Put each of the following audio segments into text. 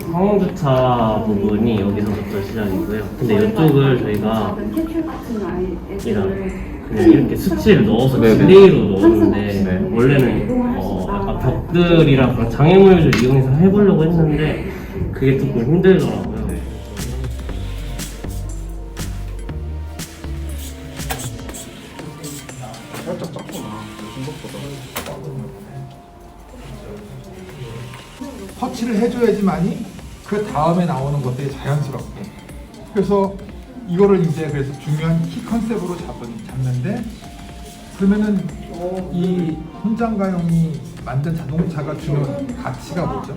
상주차 부분이 여기서부터 시작이고요. 근데 이쪽을 저희가 이런 그냥 이렇게 수치를 넣어서 네네. 딜레이로 넣었는데 네. 원래는 어, 약간 벽들이랑 그런 장애물을 이용해서 해보려고 했는데 그게 조금 힘들더라고요. 살짝 작구나. 생각보다. 터치를 해줘야지만이 그 다음에 나오는 것들이 자연스럽게. 그래서 이거를 이제 그래서 중요한 키 컨셉으로 잡은, 잡는데 그러면은 이 혼장가용이 만든 자동차가 주는 가치가 뭐죠?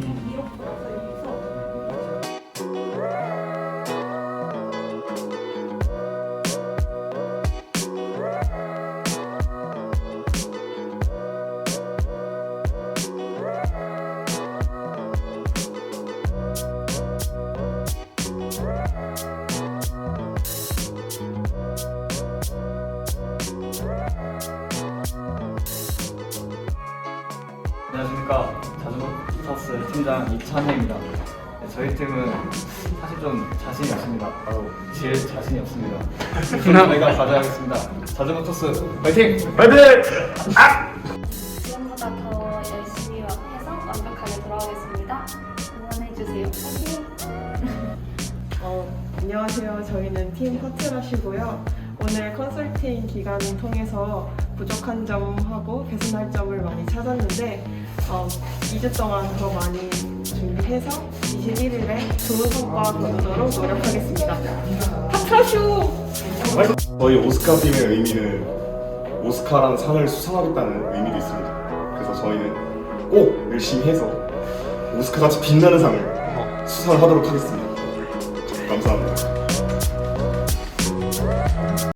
안녕하십니까 자전거 플러스 팀장 이찬혜입니다. 네, 저희 팀은 사실 좀 자신이 없습니다. 바로 질 자신이 없습니다. 저희가 가져가겠습니다. 자전거 토스 파이팅! 지금보다 더 열심히 해서 완벽하게 돌아오겠습니다. 응원해주세요. 어, 안녕하세요. 저희는 팀 커트러시고요. 오늘 컨설팅 기간을 통해서 부족한 점하고 개선할 점을 많이 찾았는데 어, 2주 동안 더 많이 준비해서 21일에 좋은 성과 거두도록 노력하겠습니다. 탑터슈! 저희 오스카 팀의 의미는 오스카라는 상을 수상하겠다는 의미도 있습니다. 그래서 저희는 꼭 열심히 해서 오스카같이 빛나는 상을 수상을 하도록 하겠습니다. 감사합니다.